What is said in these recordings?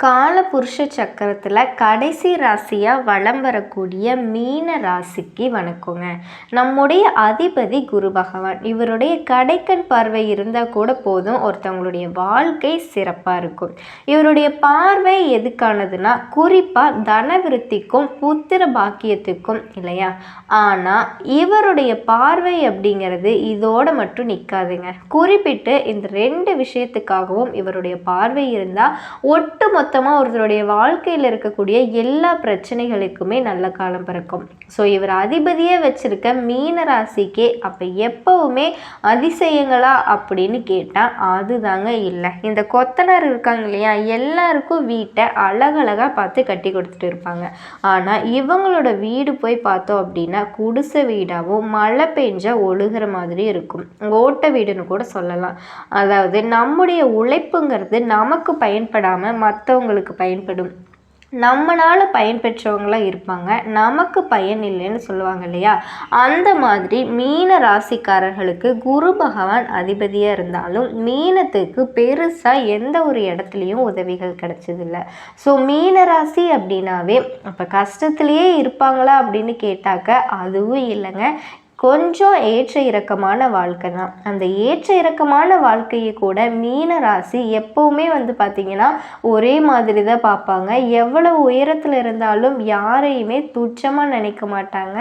காலபுருஷ சக்கரத்தில் கடைசி ராசியாக வலம் வரக்கூடிய மீன ராசிக்கு வணக்கங்க. நம்முடைய அதிபதி குரு பகவான். இவருடைய கடைக்கண் பார்வை இருந்தால் கூட போதும். ஒருத்தவங்களுடைய வாழ்க்கை சிறப்பாக இருக்கும். இவருடைய பார்வை எதுக்கானதுன்னா குறிப்பாக தனவிருத்திக்கும் புத்திர பாக்கியத்துக்கும் இல்லையா? ஆனால் இவருடைய பார்வை அப்படிங்கிறது இதோடு மட்டும் நிற்காதுங்க குறிப்பிட்டு இந்த ரெண்டு விஷயத்துக்காகவும் இவருடைய பார்வை இருந்தால் ஒட்டுமொத்த மொத்தமாக ஒருத்தருடைய வாழ்க்கையில் இருக்கக்கூடிய எல்லா பிரச்சனைகளுக்குமே நல்ல காலம் பிறக்கும். ஸோ இவர் அதிபதியே வச்சிருக்க மீன ராசிக்கே அப்போ எப்பவுமே அதிசயங்களா அப்படின்னு கேட்டால் அதுதாங்க இல்லை. இந்த கொத்தனார் இருக்காங்க இல்லையா எல்லாருக்கும் வீட்டை அழகழகாக பார்த்து கட்டி கொடுத்துட்டு இருப்பாங்க. ஆனால் இவங்களோட வீடு போய் பார்த்தோம் அப்படின்னா குடிசை வீடாகவும் மழை பெஞ்சா ஒழுகிற மாதிரி இருக்கும். ஓட்ட வீடுன்னு கூட சொல்லலாம். அதாவது நம்முடைய உழைப்புங்கிறது நமக்கு பயன்படாமல் மற்ற மற்றவங்களுக்கு பயன்படும். நம்மளால் பயன்பெற்றவங்களாம் இருப்பாங்க. நமக்கு பயன் இல்லைன்னு சொல்லுவாங்க இல்லையா? அந்த மாதிரி மீன ராசிக்காரர்களுக்கு குரு பகவான் அதிபதியாக இருந்தாலும் மீனத்துக்கு பெருசாக எந்த ஒரு இடத்துலையும் உதவிகள் கிடைச்சதில்ல. ஸோ மீன ராசி அப்படின்னாவே அப்போ கஷ்டத்துலேயே இருப்பாங்களா அப்படின்னு கேட்டாக்க அதுவும் இல்லைங்க. கொஞ்சம் ஏற்ற இறக்கமான வாழ்க்கை தான். அந்த ஏற்ற இறக்கமான வாழ்க்கையை கூட மீன ராசி எப்போவுமே வந்து பார்த்திங்கன்னா ஒரே மாதிரி தான் பார்ப்பாங்க எவ்வளவு உயரத்தில் இருந்தாலும் யாரையுமே துச்சமாக நினைக்க மாட்டாங்க.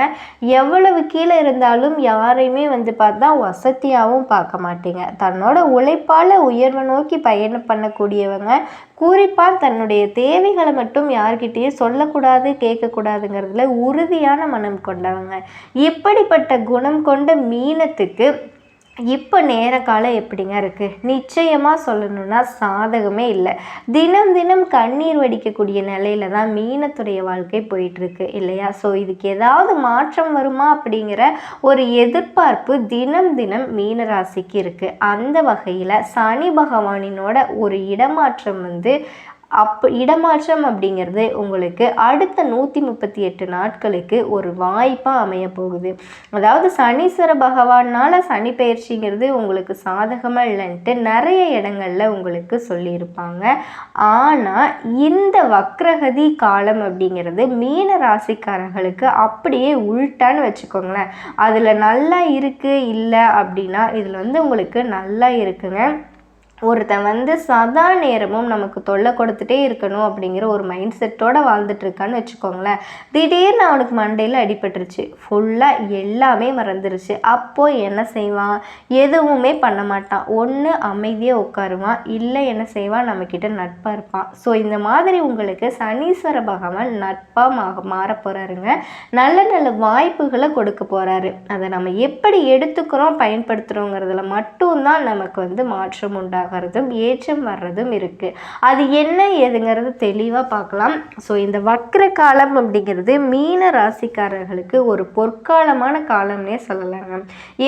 எவ்வளவு கீழே இருந்தாலும் யாரையுமே வந்து பார்த்தா வசதியாகவும் பார்க்க மாட்டீங்க. தன்னோட உழைப்பால் உயர்வை நோக்கி பயணம் பண்ணக்கூடியவங்க. குறிப்பாக தன்னுடைய தேவைகளை மட்டும் யார்கிட்டயும் சொல்லக்கூடாது கேட்கக்கூடாதுங்கிறதுல உறுதியான மனம் கொண்டவங்க. இப்படிப்பட்ட குணம் கொண்ட மீனத்துக்கு இப்போ நேர காலம் எப்படிங்க இருக்குது நிச்சயமாக சொல்லணும்னா சாதகமே இல்லை. தினம் தினம் கண்ணீர் வடிக்கக்கூடிய நிலையில தான் மீனத்துடைய வாழ்க்கை போயிட்டுருக்கு இல்லையா? ஸோ இதுக்கு ஏதாவது மாற்றம் வருமா அப்படிங்கிற ஒரு எதிர்பார்ப்பு தினம் தினம் மீன ராசிக்கு இருக்குது அந்த வகையில் சனி பகவானினோட ஒரு இடமாற்றம் வந்து அப் இடமாற்றம் அப்படிங்கிறது உங்களுக்கு அடுத்த நூற்றி முப்பத்தி எட்டு நாட்களுக்கு ஒரு வாய்ப்பாக அமைய போகுது அதாவது சனீஸ்வர பகவானால் சனி பயிற்சிங்கிறது உங்களுக்கு சாதகமாக இல்லைன்ட்டு நிறைய இடங்களில் உங்களுக்கு சொல்லியிருப்பாங்க. ஆனால் இந்த வக்ரகதி காலம் அப்படிங்கிறது மீன ராசிக்காரர்களுக்கு அப்படியே உள்டான்னு வச்சுக்கோங்களேன். அதில் நல்லா இருக்குது இல்லை அப்படின்னா இதில் வந்து உங்களுக்கு நல்லா இருக்குங்க. ஒருத்தன் வந்து சதா நேரமும் நமக்கு தொல்லை கொடுத்துட்டே இருக்கணும் அப்படிங்கிற ஒரு மைண்ட் செட்டோடு வாழ்ந்துட்டுருக்கான்னு வச்சுக்கோங்களேன். திடீர்னு அவனுக்கு மண்டையில் அடிபட்டுருச்சு. ஃபுல்லாக எல்லாமே மறந்துருச்சு. அப்போது என்ன செய்வான்? எதுவுமே பண்ண மாட்டான். ஒன்று அமைதியாக உட்காருவான். இல்லை என்ன செய்வான்? நம்மக்கிட்ட நட்பாக இருப்பான். ஸோ இந்த மாதிரி உங்களுக்கு சனீஸ்வர பகவான் நட்பாக மா மாற போகிறாருங்க நல்ல நல்ல வாய்ப்புகளை கொடுக்க போகிறாரு அதை நம்ம எப்படி எடுத்துக்கிறோம் பயன்படுத்துகிறோங்கிறதுல மட்டும்தான் நமக்கு வந்து மாற்றம் உண்டாகும். ஆகிறதும் ஏற்றம் வர்றதும் இருக்குது அது என்ன ஏதுங்கிறது தெளிவாக பார்க்கலாம். ஸோ இந்த வக்ர காலம் அப்படிங்கிறது மீன ராசிக்காரர்களுக்கு ஒரு பொற்காலமான காலம்னே சொல்லலாங்க.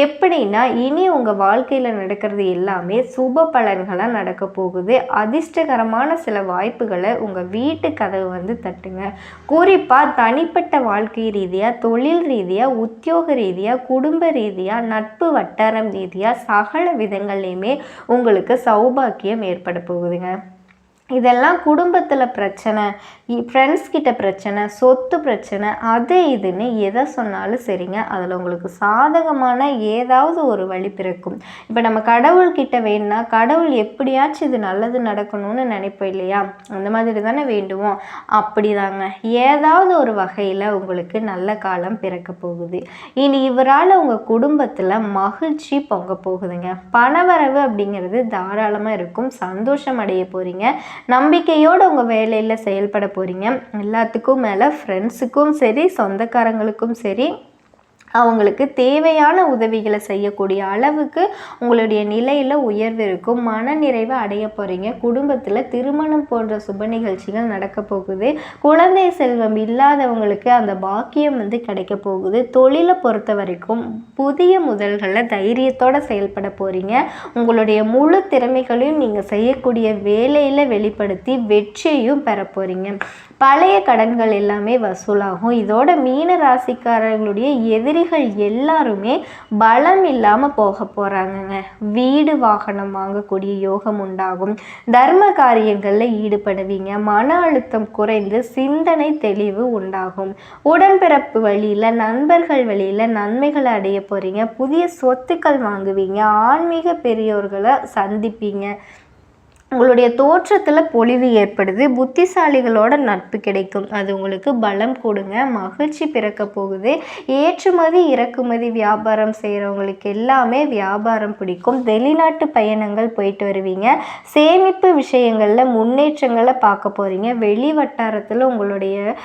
எப்படின்னா இனி உங்கள் வாழ்க்கையில் நடக்கிறது எல்லாமே சுப பலன்களாக நடக்க போகுது. அதிர்ஷ்டகரமான சில வாய்ப்புகளை உங்கள் வீட்டு கதவு வந்து தட்டுங்க. குறிப்பாக தனிப்பட்ட வாழ்க்கை ரீதியாக தொழில் ரீதியாக உத்தியோக ரீதியாக குடும்ப ரீதியாக நட்பு வட்டாரம் ரீதியாக சகல விதங்கள்லையுமே உங்களுக்கு சௌபாக்கியம் ஏற்பட போகுதுங்க. இதெல்லாம் குடும்பத்தில் பிரச்சனை ஃப்ரெண்ட்ஸ் கிட்ட பிரச்சனை சொத்து பிரச்சனை அது இதுன்னு எதை சொன்னாலும் சரிங்க. அதில் உங்களுக்கு சாதகமான ஏதாவது ஒரு வழி பிறக்கும். இப்போ நம்ம கடவுள்கிட்ட வேணும்னா கடவுள் எப்படியாச்சும் இது நல்லது நடக்கணும்னு நினைப்போம் இல்லையா? அந்த மாதிரி தானே வேண்டுவோம். அப்படி தாங்க ஏதாவது ஒரு வகையில் உங்களுக்கு நல்ல காலம் பிறக்க போகுது. இனி இவரால் உங்கள் குடும்பத்தில் மகிழ்ச்சி பொங்க போகுதுங்க. பணவரவு அப்படிங்கிறது தாராளமாக இருக்கும். சந்தோஷம் அடைய போகிறீங்க நம்பிக்கையோடு உங்கள் வேலையில் செயல்பட போகிறீங்க எல்லாத்துக்கும் மேலே ஃப்ரெண்ட்ஸுக்கும் சரி சொந்தக்காரங்களுக்கும் சரி அவங்களுக்கு தேவையான உதவிகளை செய்யக்கூடிய அளவுக்கு உங்களுடைய நிலையில் உயர்வு இருக்கும். மன நிறைவை அடைய போகிறீங்க குடும்பத்தில் திருமணம் போன்ற சுப நிகழ்ச்சிகள் நடக்க போகுது. குழந்தை செல்வம் இல்லாதவங்களுக்கு அந்த பாக்கியம் வந்து கிடைக்க போகுது. தொழிலை பொறுத்த வரைக்கும் புதிய முதல்களில் தைரியத்தோடு செயல்பட போகிறீங்க உங்களுடைய முழு திறமைகளையும் நீங்கள் செய்யக்கூடிய வேலையில் வெளிப்படுத்தி வெற்றியையும் பெற போகிறீங்க பழைய கடன்கள் எல்லாமே வசூலாகும். இதோட மீன ராசிக்காரர்களுடைய எதிரிகள் எல்லாருமே பலம் இல்லாமல் போக போகிறாங்கங்க வீடு வாகனம் வாங்கக்கூடிய யோகம் உண்டாகும். தர்ம காரியங்களில் ஈடுபடுவீங்க. மன அழுத்தம் குறைந்து சிந்தனை தெளிவு உண்டாகும். உடன்பிறப்பு வழியில் நண்பர்கள் வழியில் நன்மைகளை அடைய போகிறீங்க புதிய சொத்துக்கள் வாங்குவீங்க. ஆன்மீக பெரியோர்களை சந்திப்பீங்க. உங்களுடைய தோற்றத்தில் பொலிவு ஏற்படுது புத்திசாலிகளோட நட்பு கிடைக்கும். அது உங்களுக்கு பலம் கொடுங்க மகிழ்ச்சி பிறக்க போகுது. ஏற்றுமதி இறக்குமதி வியாபாரம் செய்கிறவங்களுக்கு எல்லாமே வியாபாரம் பிடிக்கும். வெளிநாட்டு பயணங்கள் போயிட்டு வருவீங்க. சேமிப்பு விஷயங்களில் முன்னேற்றங்களை பார்க்க போகிறீங்க வெளி வட்டாரத்தில் உங்களுடைய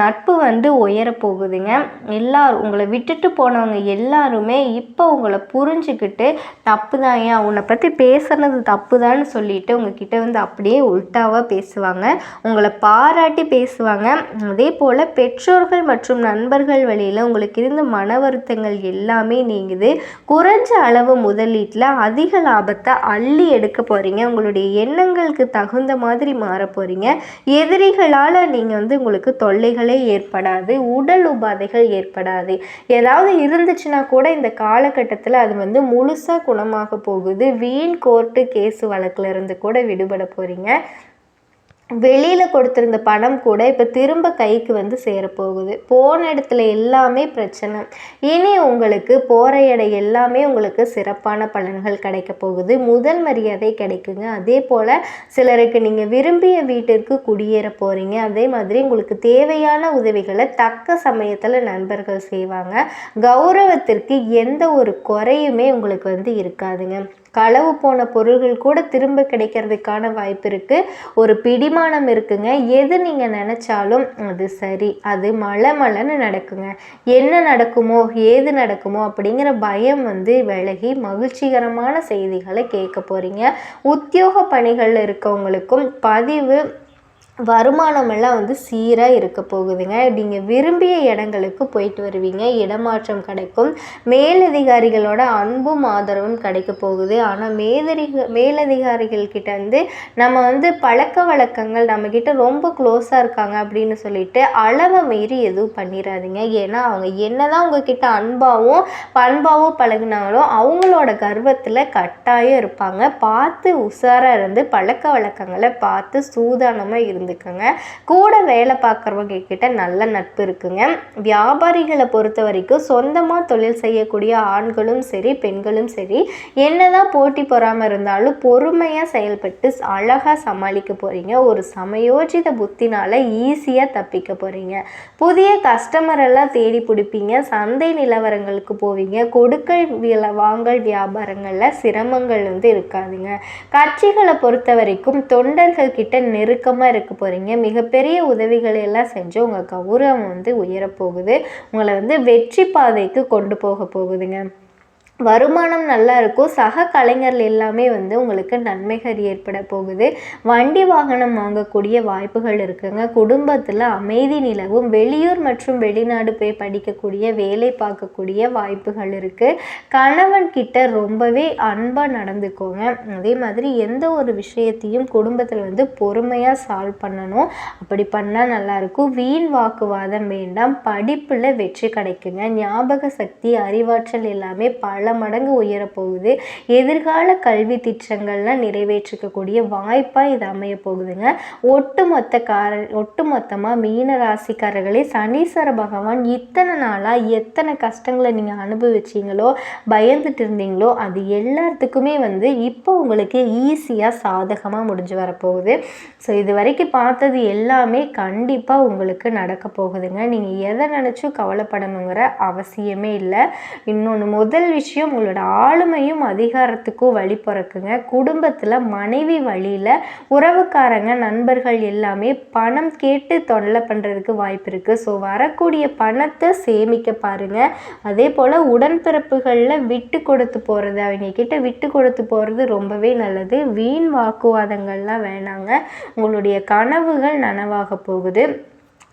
நட்பு வந்து உயரப்போகுதுங்க எல்லாரும் உங்களை விட்டுட்டு போனவங்க எல்லாருமே இப்போ உங்களை புரிஞ்சுக்கிட்டு தப்பு தான் ஏன் உன்னை பற்றி பேசுனது தப்பு தான் சொல்லிட்டு உங்ககிட்ட வந்து அப்படியே உல்ட்டாவாக பேசுவாங்க. உங்களை பாராட்டி பேசுவாங்க. அதே போல் பெற்றோர்கள் மற்றும் நண்பர்கள் வழியில் உங்களுக்கு இருந்த மன வருத்தங்கள் எல்லாமே நீங்குது. குறைஞ்ச அளவு முதலீட்டில் அதிக லாபத்தை அள்ளி எடுக்க போகிறீங்க உங்களுடைய எண்ணங்களுக்கு தகுந்த மாதிரி மாற போகிறீங்க எதிரிகளால் நீங்கள் வந்து உங்களுக்கு தொல்லை தொல்லைகளே ஏற்படாது உடல் உபாதைகள் ஏற்படாது. ஏதாவது இருந்துச்சுன்னா கூட இந்த காலகட்டத்தில் அது வந்து முழுசாக குணமாக போகுது. வீண் கோர்ட்டு கேஸு வழக்கில் இருந்து கூட விடுபட போகிறீங்க வெளியில் கொடுத்துருந்த பணம் கூட இப்போ திரும்ப கைக்கு வந்து சேரப்போகுது. போன இடத்துல எல்லாமே பிரச்சனை. இனி உங்களுக்கு போகிற இடம் எல்லாமே உங்களுக்கு சிறப்பான பலன்கள் கிடைக்க போகுது. முதல் மரியாதை கிடைக்குங்க. அதே போல் சிலருக்கு நீங்கள் விரும்பிய வீட்டிற்கு குடியேற போகிறீங்க அதே மாதிரி உங்களுக்கு தேவையான உதவிகளை தக்க சமயத்தில் நண்பர்கள் செய்வாங்க. கௌரவத்திற்கு எந்த ஒரு குறையுமே உங்களுக்கு வந்து இருக்காதுங்க. களவு போன பொருள்கள் கூட திரும்ப கிடைக்கிறதுக்கான வாய்ப்பு இருக்குது ஒரு பிடிமானம் இருக்குங்க. எது நீங்கள் நினச்சாலும் அது சரி. அது மழை மழைன்னு நடக்குங்க. என்ன நடக்குமோ ஏது நடக்குமோ அப்படிங்கிற பயம் வந்து விலகி மகிழ்ச்சிகரமான செய்திகளை கேட்க போகிறீங்க உத்தியோக பணிகளில் இருக்கவங்களுக்கும் பதிவு வருமானமெல்லாம் வந்து சீராக இருக்க போகுதுங்க. நீங்கள் விரும்பிய இடங்களுக்கு போயிட்டு வருவீங்க. இடமாற்றம் கிடைக்கும். மேலதிகாரிகளோட அன்பும் ஆதரவும் கிடைக்க போகுது. ஆனால் மேதரிக மேலதிகாரிகள் கிட்ட வந்து நம்ம வந்து பழக்க வழக்கங்கள் நம்மக்கிட்ட ரொம்ப க்ளோஸாக இருக்காங்க அப்படின்னு சொல்லிட்டு அளவை மீறி எதுவும் பண்ணிடாதீங்க ஏன்னா அவங்க என்ன தான் உங்ககிட்ட அன்பாகவும் பண்பாகவும் பழகினாலும் அவங்களோட கர்வத்தில் கட்டாயம் இருப்பாங்க. பார்த்து உஷாராக இருந்து பழக்க வழக்கங்களை பார்த்து சூதானமாக இருந்து இருந்துக்கோங்க. கூட வேலை பார்க்குறவங்க கிட்ட நல்ல நட்பு இருக்குங்க. வியாபாரிகளை பொறுத்த வரைக்கும் சொந்தமாக தொழில் செய்யக்கூடிய ஆண்களும் சரி பெண்களும் சரி என்னதான் போட்டி பொறாமல் இருந்தாலும் பொறுமையாக செயல்பட்டு அழகாக சமாளிக்க போகிறீங்க ஒரு சமயோஜித புத்தினால் ஈஸியாக தப்பிக்க போகிறீங்க புதிய கஸ்டமர் எல்லாம் தேடி பிடிப்பீங்க. சந்தை நிலவரங்களுக்கு போவீங்க. கொடுக்கல் வாங்கல் வியாபாரங்களில் சிரமங்கள் வந்து இருக்காதுங்க. கட்சிகளை பொறுத்த வரைக்கும் தொண்டர்கள் கிட்ட நெருக்கமாக இருக்க போகிறீங்க மிகப்பெரிய உதவிகளை எல்லாம் செஞ்சு உங்கள் கௌரவம் வந்து உயரப்போகுது. உங்களை வந்து வெற்றி பாதைக்கு கொண்டு போக போகுதுங்க. வருமானம் நல்லா இருக்கும். சக கலைஞர்கள் எல்லாமே வந்து உங்களுக்கு நன்மைகள் ஏற்பட போகுது. வண்டி வாகனம் வாங்கக்கூடிய வாய்ப்புகள் இருக்குங்க. குடும்பத்தில் அமைதி நிலவும் வெளியூர் மற்றும் வெளிநாடு போய் படிக்கக்கூடிய வேலை பார்க்கக்கூடிய வாய்ப்புகள் இருக்குது கணவன் கிட்ட ரொம்பவே அன்பாக நடந்துக்கோங்க. அதே மாதிரி எந்த ஒரு விஷயத்தையும் குடும்பத்தில் வந்து பொறுமையாக சால்வ் பண்ணணும். அப்படி பண்ணால் நல்லாயிருக்கும் வீண் வாக்குவாதம் வேண்டாம். படிப்பில் வெற்றி கிடைக்குங்க. ஞாபக சக்தி அறிவாற்றல் எல்லாமே பல மடங்கு உயரப்போகுது எதிர்கால கல்வி திட்டங்கள்லாம் நிறைவேற்றிக்கக்கூடிய வாய்ப்பாக இது அமைய போகுதுங்க. ஒட்டுமொத்த கார ஒட்டுமொத்தமாக மீன ராசிக்காரர்களே சனீஸ்வர பகவான் இத்தனை நாளாக எத்தனை கஷ்டங்களை நீங்கள் அனுபவிச்சிங்களோ பயந்துட்டு இருந்தீங்களோ அது எல்லாத்துக்குமே வந்து இப்போ உங்களுக்கு ஈஸியாக சாதகமாக முடிஞ்சு வரப்போகுது. ஸோ இது வரைக்கும் பார்த்தது எல்லாமே கண்டிப்பாக உங்களுக்கு நடக்க போகுதுங்க. நீங்கள் எதை நினச்சும் கவலைப்படணுங்கிற அவசியமே இல்லை. இன்னொன்று முதல் விஷயம் விஷயம் உங்களோட ஆளுமையும் அதிகாரத்துக்கும் வழி பிறக்குங்க. குடும்பத்தில் மனைவி வழியில் உறவுக்காரங்க நண்பர்கள் எல்லாமே பணம் கேட்டு தொல்லை பண்ணுறதுக்கு வாய்ப்பு இருக்குது ஸோ வரக்கூடிய பணத்தை சேமிக்க பாருங்கள் அதே போல் உடன்பிறப்புகளில் விட்டு கொடுத்து போகிறது அவங்க கிட்ட விட்டு கொடுத்து போகிறது ரொம்பவே நல்லது. வீண் வாக்குவாதங்கள்லாம் வேணாங்க. உங்களுடைய கனவுகள் நனவாக போகுது.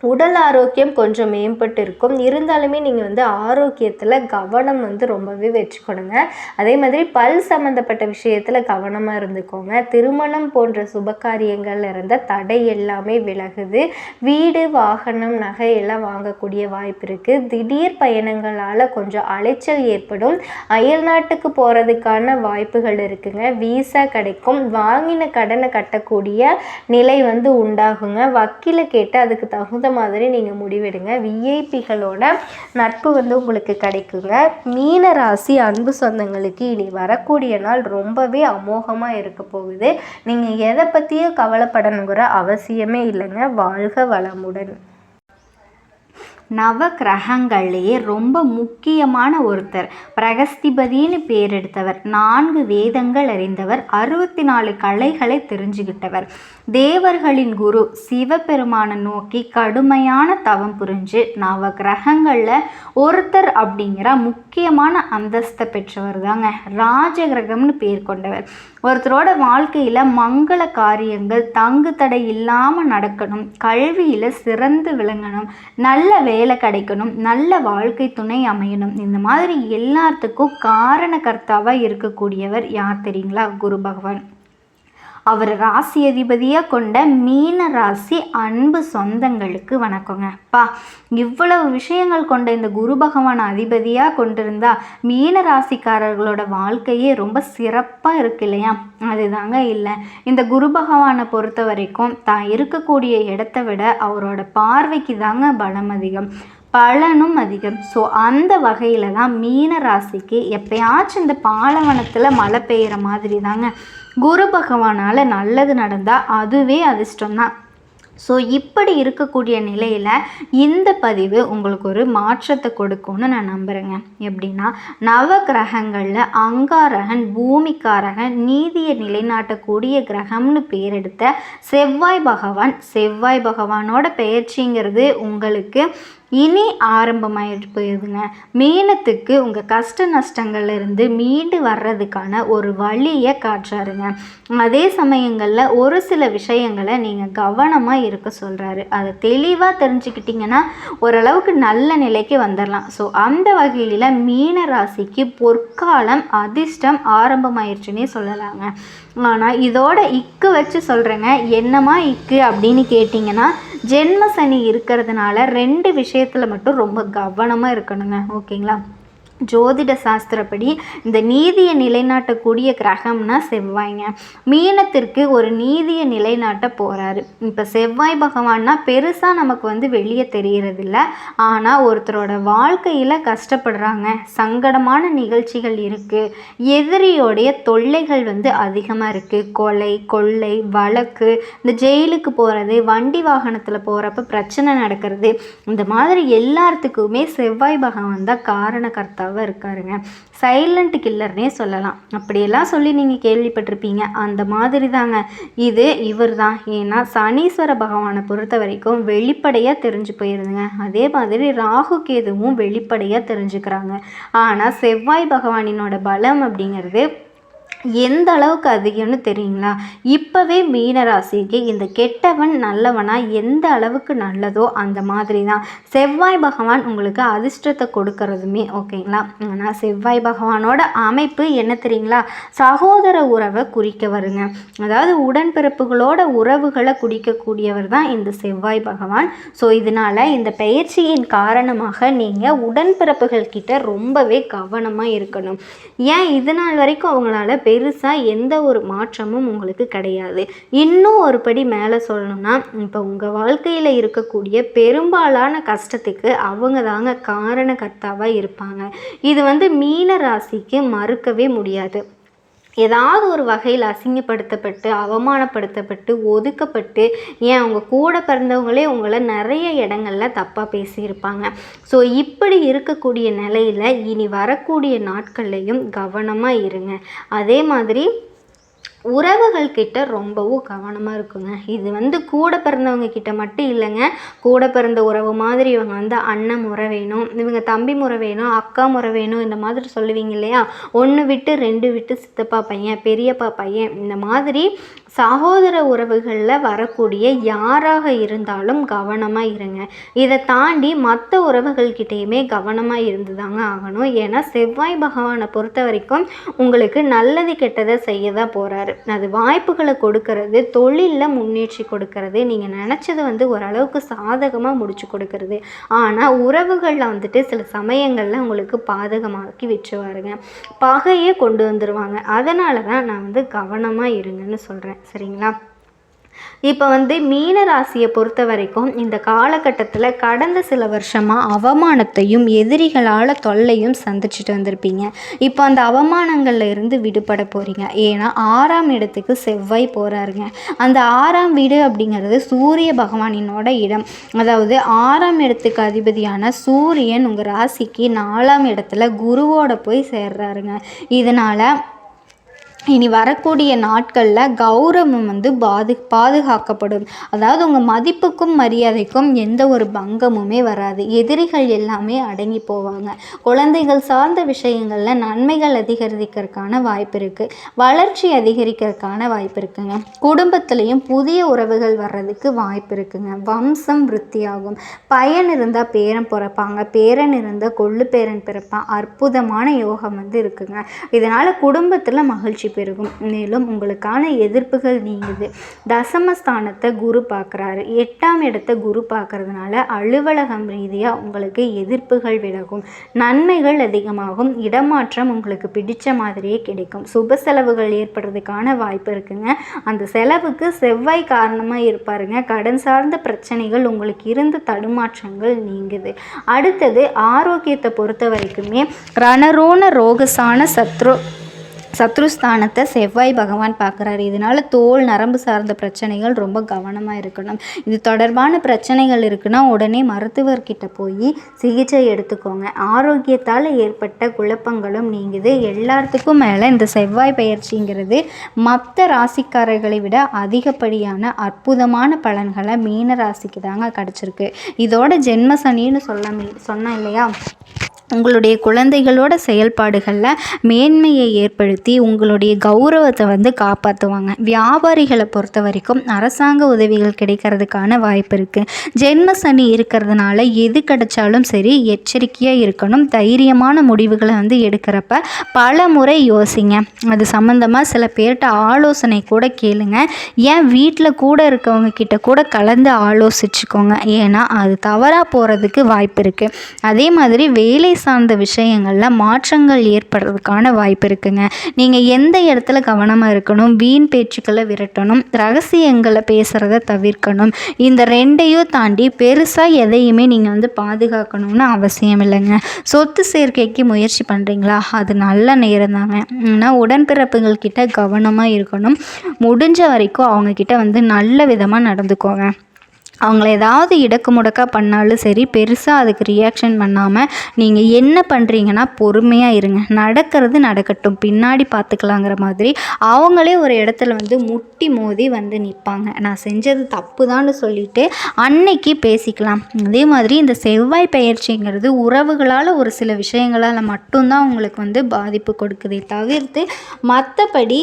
உடல் ஆரோக்கியம் கொஞ்சம் மேம்பட்டு இருக்கும் இருந்தாலுமே நீங்கள் வந்து ஆரோக்கியத்தில் கவனம் வந்து ரொம்பவே வச்சுக்கணுங்க. அதே மாதிரி பல் சம்மந்தப்பட்ட விஷயத்தில் கவனமாக இருந்துக்கோங்க. திருமணம் போன்ற சுபகாரியங்கள் இருந்த தடை எல்லாமே விலகுது. வீடு வாகனம் நகை எல்லாம் வாங்கக்கூடிய வாய்ப்பு இருக்குது திடீர் பயணங்களால் கொஞ்சம் அலைச்சல் ஏற்படும். அயல் நாட்டுக்கு போகிறதுக்கான வாய்ப்புகள் இருக்குங்க. வீசா கிடைக்கும். வாங்கின கடனை கட்டக்கூடிய நிலை வந்து உண்டாகுங்க. வக்கீலை கேட்டு அதுக்கு தகுந்த தகுந்த மாதிரி நீங்கள் முடிவெடுங்க. விஐபிகளோட நட்பு வந்து உங்களுக்கு கிடைக்குங்க. மீன ராசி அன்பு சொந்தங்களுக்கு இனி வரக்கூடிய நாள் ரொம்பவே அமோகமாக இருக்க போகுது. நீங்கள் எதை பற்றியும் கவலைப்படணுங்கிற அவசியமே இல்லைங்க. வாழ்க வளமுடன். நவ கிரகங்கள்லேயே ரொம்ப முக்கியமான ஒருத்தர். பிரகஸ்திபதின்னு பேர் எடுத்தவர் நான்கு வேதங்கள் அறிந்தவர் அறுபத்தி நாலு கலைகளை தெரிஞ்சுக்கிட்டவர் தேவர்களின் குரு சிவபெருமானை நோக்கி கடுமையான தவம் புரிஞ்சு நவ கிரகங்களில் ஒருத்தர் அப்படிங்கிற முக்கியமான அந்தஸ்தை பெற்றவர் தாங்க ராஜ கிரகம்னு பேர் கொண்டவர். ஒருத்தரோட வாழ்க்கையில் மங்கள காரியங்கள் தங்கு தடை இல்லாமல் நடக்கணும் கல்வியில் சிறந்து விளங்கணும் நல்ல வேலை கிடைக்கணும் நல்ல வாழ்க்கை துணை அமையணும். இந்த மாதிரி எல்லாத்துக்கும் காரணகர்த்தாவாக இருக்கக்கூடியவர் யார் தெரியுங்களா? குரு பகவான். அவர் ராசி அதிபதியாக கொண்ட மீன ராசி அன்பு சொந்தங்களுக்கு வணக்கங்க. பா இவ்வளவு விஷயங்கள் கொண்ட இந்த குரு பகவான் அதிபதியாக கொண்டிருந்தா மீன ராசிக்காரர்களோட வாழ்க்கையே ரொம்ப சிறப்பாக இருக்கு இல்லையா? அதுதாங்க இல்லை. இந்த குரு பகவானை பொறுத்த வரைக்கும் தான் இருக்கக்கூடிய இடத்த விட அவரோட பார்வைக்கு தாங்க பலம் அதிகம் பலனும் அதிகம். ஸோ அந்த வகையில் தான் மீன ராசிக்கு எப்பயாச்சும் இந்த பாலைவனத்தில் மழை பெய்கிற மாதிரி தாங்க குரு பகவானால் நல்லது நடந்தால் அதுவே அதிர்ஷ்டம் தான் ஸோ இப்படி இருக்கக்கூடிய நிலையில் இந்த பதிவு உங்களுக்கு ஒரு மாற்றத்தை கொடுக்கும்னு நான் நம்புகிறேங்க எப்படின்னா நவ கிரகங்களில் அங்காரகன் பூமிக்காரகன் நீதியை நிலைநாட்டக்கூடிய கிரகம்னு பேர் எடுத்த செவ்வாய் பகவான் செவ்வாய் பகவானோட பெயர்ச்சிங்கிறது உங்களுக்கு இனி ஆரம்பமாயிட்டு போயிடுதுங்க மீனத்துக்கு உங்கள் கஷ்ட நஷ்டங்கள்லேருந்து மீண்டு வர்றதுக்கான ஒரு வழியை காட்டுறாருங்க. அதே சமயங்களில் ஒரு சில விஷயங்களை நீங்கள் கவனமாக இருக்க சொல்கிறாரு அதை தெளிவாக தெரிஞ்சுக்கிட்டிங்கன்னா ஓரளவுக்கு நல்ல நிலைக்கு வந்துடலாம் ஸோ அந்த வகையில் மீன ராசிக்கு பொற்காலம் அதிர்ஷ்டம் ஆரம்பமாயிருச்சுன்னே சொல்லலாங்க. ஆனால் இதோட இக்கு வச்சு சொல்கிறேங்க என்னமா இக்கு அப்படின்னு கேட்டிங்கன்னா ஜென்ம சனி இருக்கிறதுனால ரெண்டு விஷயத்தில் மட்டும் ரொம்ப கவனமாக இருக்கணுங்க ஓகேங்களா? ஜோதிட சாஸ்திரப்படி இந்த நீதியை நிலைநாட்டக்கூடிய கிரகம்னா செவ்வாய்ங்க. மீனத்திற்கு ஒரு நீதியை நிலைநாட்ட போகிறாரு இப்போ செவ்வாய் பகவான்னா பெருசாக நமக்கு வந்து வெளியே தெரியறதில்ல. ஆனால் ஒருத்தரோட வாழ்க்கையில் கஷ்டப்படுறாங்க. சங்கடமான நிகழ்ச்சிகள் இருக்குது எதிரியோடைய தொல்லைகள் வந்து அதிகமாக இருக்குது கொலை கொள்ளை வழக்கு இந்த ஜெயிலுக்கு போகிறது வண்டி வாகனத்தில் போகிறப்ப பிரச்சனை நடக்கிறது இந்த மாதிரி எல்லாத்துக்குமே செவ்வாய் பகவான் தான் காரணக்கர்த்தா ராஜாவாக இருக்காருங்க. சைலண்ட் கில்லர்னே சொல்லலாம். அப்படியெல்லாம் சொல்லி நீங்கள் கேள்விப்பட்டிருப்பீங்க. அந்த மாதிரி தாங்க இது இவர் தான் ஏன்னா சனீஸ்வர பகவானை பொறுத்த வரைக்கும் வெளிப்படையாக தெரிஞ்சு போயிருதுங்க அதே மாதிரி ராகு கேதுவும் வெளிப்படையாக தெரிஞ்சுக்கிறாங்க. ஆனால் செவ்வாய் பகவானினோட பலம் அப்படிங்கிறது எந்த அளவுக்கு அதிகம்னு தெரியுங்களா? இப்போவே மீனராசிக்கு இந்த கெட்டவன் நல்லவனா எந்த அளவுக்கு நல்லதோ அந்த மாதிரி தான் செவ்வாய் பகவான் உங்களுக்கு அதிர்ஷ்டத்தை கொடுக்கறதுமே ஓகேங்களா? ஆனால் செவ்வாய் பகவானோட அமைப்பு என்ன தெரியுங்களா? சகோதர உறவை குறிக்க வருங்க அதாவது உடன்பிறப்புகளோட உறவுகளை குடிக்கக்கூடியவர் தான் இந்த செவ்வாய் பகவான். ஸோ இதனால் இந்த பயிற்சியின் காரணமாக நீங்கள் உடன்பிறப்புகள் கிட்ட ரொம்பவே கவனமாக இருக்கணும். ஏன் இது நாள் வரைக்கும் அவங்களால பெருசாக எந்த ஒரு மாற்றமும் உங்களுக்கு கிடையாது. இன்னும் ஒரு படி மேலே சொல்லணும்னா இப்போ உங்கள் வாழ்க்கையில் இருக்கக்கூடிய பெரும்பாலான கஷ்டத்துக்கு அவங்க தாங்க காரணகர்த்தாவாக இருப்பாங்க. இது வந்து மீன ராசிக்கு மறுக்கவே முடியாது. ஏதாவது ஒரு வகையில் அசிங்கப்படுத்தப்பட்டு அவமானப்படுத்தப்பட்டு ஒதுக்கப்பட்டு ஏன் அவங்க கூட பிறந்தவங்களே உங்களை நிறைய இடங்களில் தப்பாக பேசியிருப்பாங்க. ஸோ இப்படி இருக்கக்கூடிய நிலையில் இனி வரக்கூடிய நாட்கள்லையும் கவனமாக இருங்க. அதே மாதிரி உறவுகள் கிட்ட ரொம்பவும் கவனமாக இருக்குங்க. இது வந்து கூட பிறந்தவங்க கிட்ட மட்டும் இல்லைங்க. கூட பிறந்த உறவு மாதிரி இவங்க வந்து அண்ணன் முறை வேணும் இவங்க தம்பி முறை வேணும் அக்கா முறை வேணும் இந்த மாதிரி சொல்லுவீங்க இல்லையா? ஒன்று விட்டு ரெண்டு விட்டு சித்தப்பா பையன் பெரியப்பா பையன் இந்த மாதிரி சகோதர உறவுகளில் வரக்கூடிய யாராக இருந்தாலும் கவனமாக இருங்க. இதை தாண்டி மற்ற உறவுகள்கிட்டயுமே கவனமாக இருந்து தாங்க ஆகணும். ஏன்னா செவ்வாய் பகவானை பொறுத்த வரைக்கும் உங்களுக்கு நல்லது கெட்டதை செய்ய தான் போகிறாரு அது வாய்ப்புகளை கொடுக்கறது தொழிலில் முன்னேற்றி கொடுக்கறது நீங்கள் நினச்சது வந்து ஓரளவுக்கு சாதகமாக முடிச்சு கொடுக்கறது. ஆனால் உறவுகளில் வந்துட்டு சில சமயங்களில் உங்களுக்கு பாதகமாக்கி விட்டுருவாருங்க. பகையே கொண்டு வந்துடுவாங்க அதனால தான் நான் வந்து கவனமாக இருங்கன்னு சொல்கிறேன் சரிங்களா? இப்போ வந்து மீன ராசியை பொறுத்த வரைக்கும் இந்த காலகட்டத்தில் கடந்த சில வருஷமாக அவமானத்தையும் எதிரிகளால் தொல்லையும் சந்திச்சுட்டு வந்திருப்பீங்க. இப்போ அந்த அவமானங்களில் இருந்து விடுபட போகிறீங்க ஏன்னா ஆறாம் இடத்துக்கு செவ்வாய் போகிறாருங்க அந்த ஆறாம் வீடு அப்படிங்கிறது சூரிய பகவானினோட இடம். அதாவது ஆறாம் இடத்துக்கு அதிபதியான சூரியன் உங்கள் ராசிக்கு நாலாம் இடத்துல குருவோட போய் சேர்றாருங்க. இதனால் இனி வரக்கூடிய நாட்களில் கௌரவம் வந்து பாது பாதுகாக்கப்படும். அதாவது உங்கள் மதிப்புக்கும் மரியாதைக்கும் எந்த ஒரு பங்கமுமே வராது. எதிரிகள் எல்லாமே அடங்கி போவாங்க. குழந்தைகள் சார்ந்த விஷயங்களில் நன்மைகள் அதிகரிக்கிறதுக்கான வாய்ப்பு இருக்குது வளர்ச்சி அதிகரிக்கிறதுக்கான வாய்ப்பு இருக்குங்க. குடும்பத்துலேயும் புதிய உறவுகள் வர்றதுக்கு வாய்ப்பு இருக்குங்க. வம்சம் விருத்தியாகும். பயன் இருந்தால் பேரன் பிறப்பாங்க. பேரன் இருந்தால் கொள்ளு பேரன் பிறப்பான். அற்புதமான யோகம் வந்து இருக்குங்க. இதனால் குடும்பத்தில் மகிழ்ச்சி பெருகும். மேலும் உங்களுக்கான எதிர்ப்புகள் நீங்குது. தசமஸ்தானத்தை குரு பார்க்குறாரு. எட்டாம் இடத்தை குரு பார்க்கறதுனால அலுவலகம் ரீதியாக உங்களுக்கு எதிர்ப்புகள் விலகும். நன்மைகள் அதிகமாகும். இடமாற்றம் உங்களுக்கு பிடிச்ச மாதிரியே கிடைக்கும். சுப செலவுகள் ஏற்படுறதுக்கான வாய்ப்பு இருக்குங்க. அந்த செலவுக்கு செவ்வாய் காரணமாக இருப்பாருங்க. கடன் சார்ந்த பிரச்சனைகள் உங்களுக்கு இருந்த தடுமாற்றங்கள் நீங்குது. அடுத்தது ஆரோக்கியத்தை பொறுத்த வரைக்குமே ரணரோண ரோகசான சத்ரு சத்ருஸ்தானத்தை செவ்வாய் பகவான் பார்க்குறாரு. இதனால் தோல் நரம்பு சார்ந்த பிரச்சனைகள் ரொம்ப கவனமாக இருக்கணும். இது தொடர்பான பிரச்சனைகள் இருக்குன்னா உடனே மருத்துவர்கிட்ட போய் சிகிச்சை எடுத்துக்கோங்க. ஆரோக்கியத்தால் ஏற்பட்ட குழப்பங்களும் நீங்குது. எல்லாத்துக்கும் மேலே இந்த செவ்வாய் பயிற்சிங்கிறது மற்ற ராசிக்காரர்களை விட அதிகப்படியான அற்புதமான பலன்களை மீன ராசிக்கு தாங்க கிடச்சிருக்கு. இதோட ஜென்ம சனின்னு சொல்ல சொன்னேன் இல்லையா? உங்களுடைய குழந்தைகளோட செயல்பாடுகளில் மேன்மையை ஏற்படுத்தி உங்களுடைய கௌரவத்தை வந்து காப்பாற்றுவாங்க வியாபாரிகளை பொறுத்த வரைக்கும் அரசாங்க உதவிகள் கிடைக்கிறதுக்கான வாய்ப்பு இருக்குது ஜென்ம சனி இருக்கிறதுனால எது கிடைச்சாலும் சரி எச்சரிக்கையாக இருக்கணும். தைரியமான முடிவுகளை வந்து எடுக்கிறப்ப பல முறை யோசிங்க. அது சம்மந்தமாக சில பேர்கிட்ட ஆலோசனை கூட கேளுங்க. ஏன் வீட்டில் கூட இருக்கவங்க கிட்ட கூட கலந்து ஆலோசிச்சுக்கோங்க. ஏன்னா அது தவறாக போகிறதுக்கு வாய்ப்பு இருக்குது அதே மாதிரி வேலை சார்ந்த விஷயங்களில் மாற்றங்கள் ஏற்படுறதுக்கான வாய்ப்பு இருக்குங்க. நீங்கள் எந்த இடத்துல கவனமாக இருக்கணும் வீண் பேச்சுக்களை விரட்டணும் ரகசியங்களை பேசுகிறத தவிர்க்கணும் இந்த ரெண்டையும் தாண்டி பெருசாக எதையுமே நீங்கள் வந்து பாதுகாக்கணும்னு அவசியம் இல்லைங்க. சொத்து சேர்க்கைக்கு முயற்சி பண்ணுறீங்களா அது நல்ல நேரம் தாங்க. ஆனால் உடன்பிறப்புகள் கிட்ட கவனமாக இருக்கணும். முடிஞ்ச வரைக்கும் அவங்கக்கிட்ட வந்து நல்ல விதமாக நடந்துக்கோங்க. அவங்கள ஏதாவது இடக்கு முடக்கா பண்ணாலும் சரி பெருசாக அதுக்கு ரியாக்ஷன் பண்ணாமல் நீங்கள் என்ன பண்ணுறீங்கன்னா பொறுமையாக இருங்க. நடக்கிறது நடக்கட்டும். பின்னாடி பார்த்துக்கலாங்கிற மாதிரி அவங்களே ஒரு இடத்துல வந்து முட்டி மோதி வந்து நிற்பாங்க நான் செஞ்சது தப்பு தான்னு சொல்லிட்டு அன்னைக்கு பேசிக்கலாம். அதே மாதிரி இந்த செவ்வாய் பயிற்சிங்கிறது உறவுகளால் ஒரு சில விஷயங்களால் மட்டும்தான் உங்களுக்கு வந்து பாதிப்பு கொடுக்குதே தவிர்த்து மற்றபடி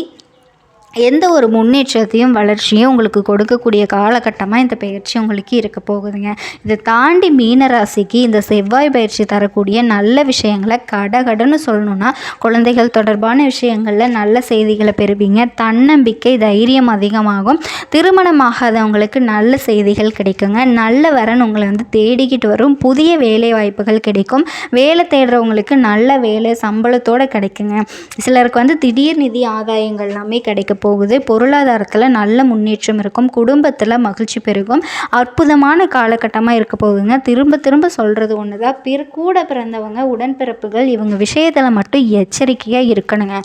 எந்த ஒரு முன்னேற்றத்தையும் வளர்ச்சியும் உங்களுக்கு கொடுக்கக்கூடிய காலகட்டமாக இந்த பயிற்சி உங்களுக்கு இருக்க போகுதுங்க. இதை தாண்டி மீனராசிக்கு இந்த செவ்வாய் பயிற்சி தரக்கூடிய நல்ல விஷயங்களை கடகடன்னு சொல்லணும்னா குழந்தைகள் தொடர்பான விஷயங்களில் நல்ல செய்திகளை பெறுவீங்க. தன்னம்பிக்கை தைரியம் அதிகமாகும். திருமணமாகாதவங்களுக்கு நல்ல செய்திகள் கிடைக்குங்க. நல்ல வரன் உங்களை வந்து தேடிக்கிட்டு வரும். புதிய வேலை வாய்ப்புகள் கிடைக்கும். வேலை தேடுறவங்களுக்கு நல்ல வேலை சம்பளத்தோடு கிடைக்குங்க. சிலருக்கு வந்து திடீர் நிதி ஆதாயங்கள் எல்லாமே கிடைக்கும் போகுது. பொருளாதாரத்தில் நல்ல முன்னேற்றம் இருக்கும். குடும்பத்தில் மகிழ்ச்சி பெருகும். அற்புதமான காலகட்டமாக இருக்க போகுதுங்க. திரும்ப திரும்ப சொல்கிறது ஒன்று தான் பிற கூட பிறந்தவங்க உடன்பிறப்புகள் இவங்க விஷயத்தில் மட்டும் எச்சரிக்கையாக இருக்கணுங்க.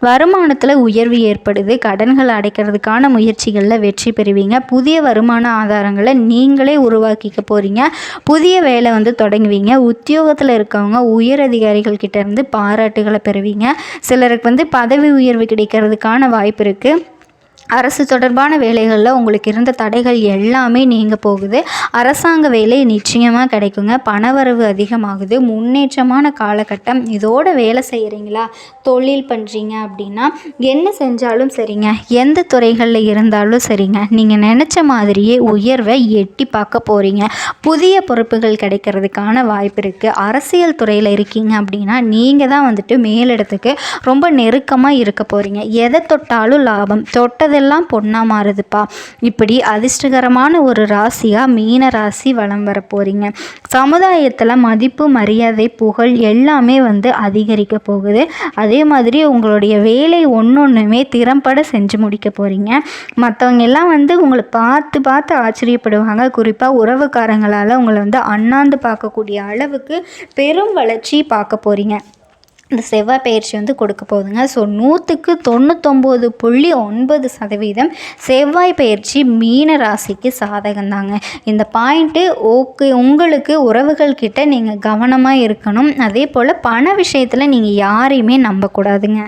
வருமானத்தில் உயர்வு ஏற்படுது. கடன்கள் அடைக்கிறதுக்கான முயற்சிகளில் வெற்றி பெறுவீங்க. புதிய வருமான ஆதாரங்களை நீங்களே உருவாக்கிக்க போகிறீங்க புதிய வேலை வந்து தொடங்குவீங்க. உத்தியோகத்தில் இருக்கவங்க உயர் அதிகாரிகள் கிட்டேருந்து பாராட்டுகளை பெறுவீங்க. சிலருக்கு வந்து பதவி உயர்வு கிடைக்கிறதுக்கான வாய்ப்பு இருக்குது அரசு தொடர்பான வேலைகளில் உங்களுக்கு இருந்த தடைகள் எல்லாமே நீங்க போகுது. அரசாங்க வேலை நிச்சயமாக கிடைக்குங்க. பணவரவு அதிகமாகுது. முன்னேற்றமான காலகட்டம். இதோட வேலை செய்கிறீங்களா தொழில் பண்ணுறீங்க அப்படின்னா என்ன செஞ்சாலும் சரிங்க. எந்த துறைகளில் இருந்தாலும் சரிங்க. நீங்கள் நினச்ச மாதிரியே உயர்வை எட்டி பார்க்க போகிறீங்க புதிய பொறுப்புகள் கிடைக்கிறதுக்கான வாய்ப்பு இருக்குது அரசியல் துறையில் இருக்கீங்க அப்படின்னா நீங்கள் தான் வந்துட்டு மேலிடத்துக்கு ரொம்ப நெருக்கமாக இருக்க போகிறீங்க எதை தொட்டாலும் லாபம். தொட்டதெல்லாம் பொண்ணாக மாறுதுப்பா. இப்படி அதிர்ஷ்டகரமான ஒரு ராசியாக மீன ராசி வலம் வர போகிறீங்க சமுதாயத்தில் மதிப்பு மரியாதை புகழ் எல்லாமே வந்து அதிகரிக்க போகுது. அதே மாதிரி உங்களுடைய வேலை ஒன்று ஒன்றுமே திறம்பட செஞ்சு முடிக்க போகிறீங்க மற்றவங்க எல்லாம் வந்து உங்களை பார்த்து பார்த்து ஆச்சரியப்படுவாங்க. குறிப்பாக உறவுக்காரங்களால் உங்களை வந்து அண்ணாந்து பார்க்கக்கூடிய அளவுக்கு பெரும் வளர்ச்சி பார்க்க போகிறீங்க இந்த செவ்வாய் பயிற்சி வந்து கொடுக்க போகுதுங்க. ஸோ நூற்றுக்கு தொண்ணூத்தொம்பது புள்ளி ஒன்பது சதவீதம் செவ்வாய் பயிற்சி மீன ராசிக்கு சாதகம் தாங்க இந்த பாயிண்ட்டு ஓகே உங்களுக்கு உறவுகள் கிட்ட நீங்கள் கவனமாக இருக்கணும். அதே போல் பண விஷயத்தில் நீங்கள் யாரையுமே நம்பக்கூடாதுங்க.